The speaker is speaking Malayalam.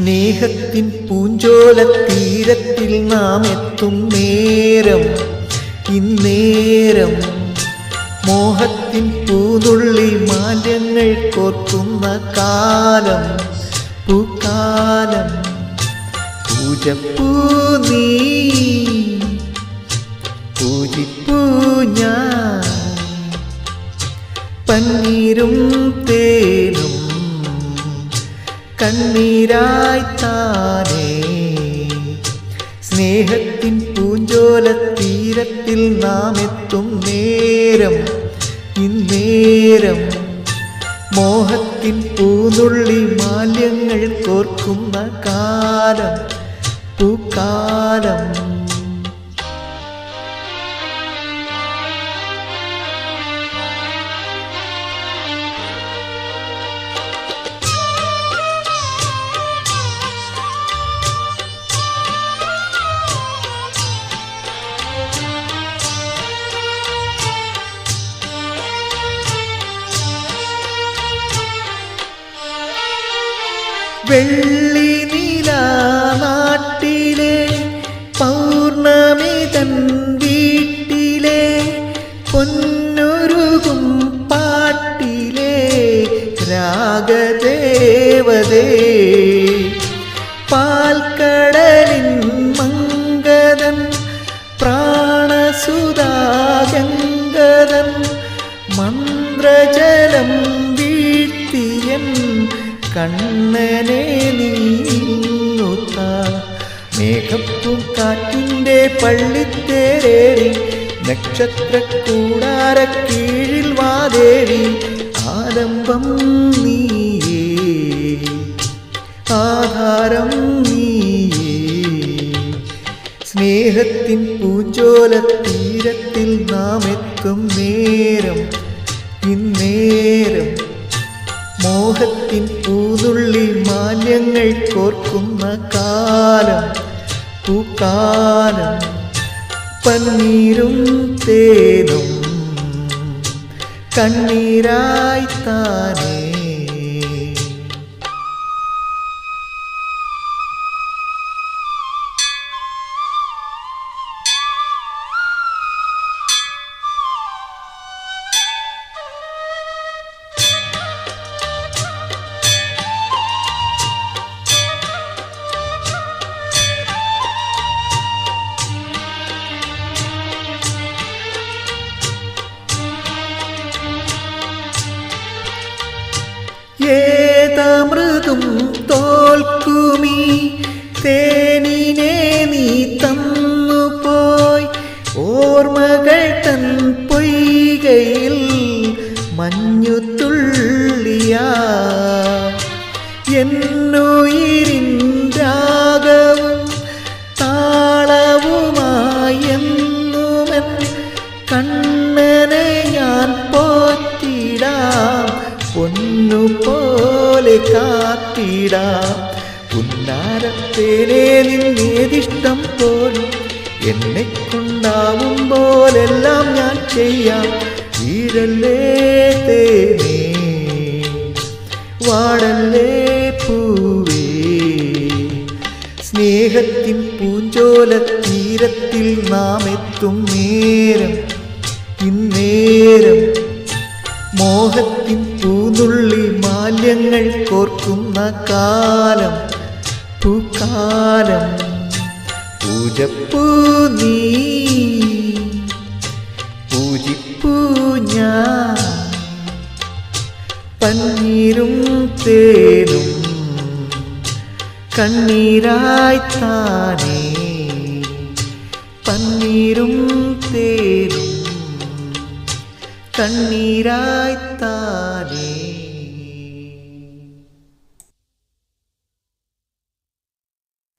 സ്നേഹത്തിൻ പൂഞ്ചോല തീരത്തിൽ നാം എത്തും നേരം. ഇന്നേരം മോഹത്തിൻ പൂതുള്ളി മാലിന്യങ്ങൾ കോർക്കുന്ന കാലം. പൂക്കാലം. പൂജപ്പൂ നീ. പൂജിപ്പൂ ഞാൻ. പന്നീരും തേനും കണ്ണീരായി താനേ. സ്നേഹത്തിൻ പൂഞ്ചോല തീരത്തിൽ നാം എത്തും നേരം ഇന്നേരം. മോഹത്തിൻ പൂനുള്ളി മാല്യങ്ങൾ കോർക്കുന്ന കാലം പൂക്കാലം. വെള്ളി നില നാട്ടിലെ പൗർണമി തൻ വീട്ടിലെ പൊന്നുരുകും പാട്ടിലെ രാഗദേവതേ. പാൽക്കടലിൻ മങ്കതൻ പ്രാണസുതാഗംഗതൻ മന്ത്രജലം കണ്ണനെ നീത്ത മേഘപ്പും കാറ്റിന്റെ പള്ളിത്തേരേറി നക്ഷത്ര കൂടാര കീഴിൽ വാദേവി ആലംബം നീയേ. ആധാരം നീയേ. സ്നേഹത്തിൻ പൂഞ്ചോല തീരത്തിൽ നാം എത്തും നേരം ഇന്നേരം. മോഹത്തിൻ പൂതുള്ളി മാന്യങ്ങൾ കോർക്കുന്ന കാലം പൂക്കാലം പന്നീരും തേനും കണ്ണീരായി താനേ ഏതമൃതും തോൽക്കുമീ. തേനിനെ നീ തന്നു പോയി ഓർമ്മകൾ തൻ പൊയ്കയിൽ മഞ്ഞു തുള്ളിയാ പൊന്നു പോലെ കാത്തിടാം. പുന്നാരത്തേനെ നിന്നേതിഷ്ടം പോലും എന്നെ കൊണ്ടാവും പോലെല്ലാം ഞാൻ ചെയ്യാം. വീഴല്ലേ തേനേ വാടല്ലേ പൂവേ. സ്നേഹത്തിൻ പൂഞ്ചോല തീരത്തിൽ നാം എത്തും നേരം ഇന്നേരം. മോഹത്തിൻ പൂനുള്ളി മാല്യങ്ങൾ കോർക്കുന്ന കാലം പൂക്കാലം. പൂജപ്പൂ നീ പൂജിപ്പൂ ഞാൻ. പന്നീരും തേനും കണ്ണീരായി താനേ. പന്നീരും തേനും കണ്ണീരായി താനേ.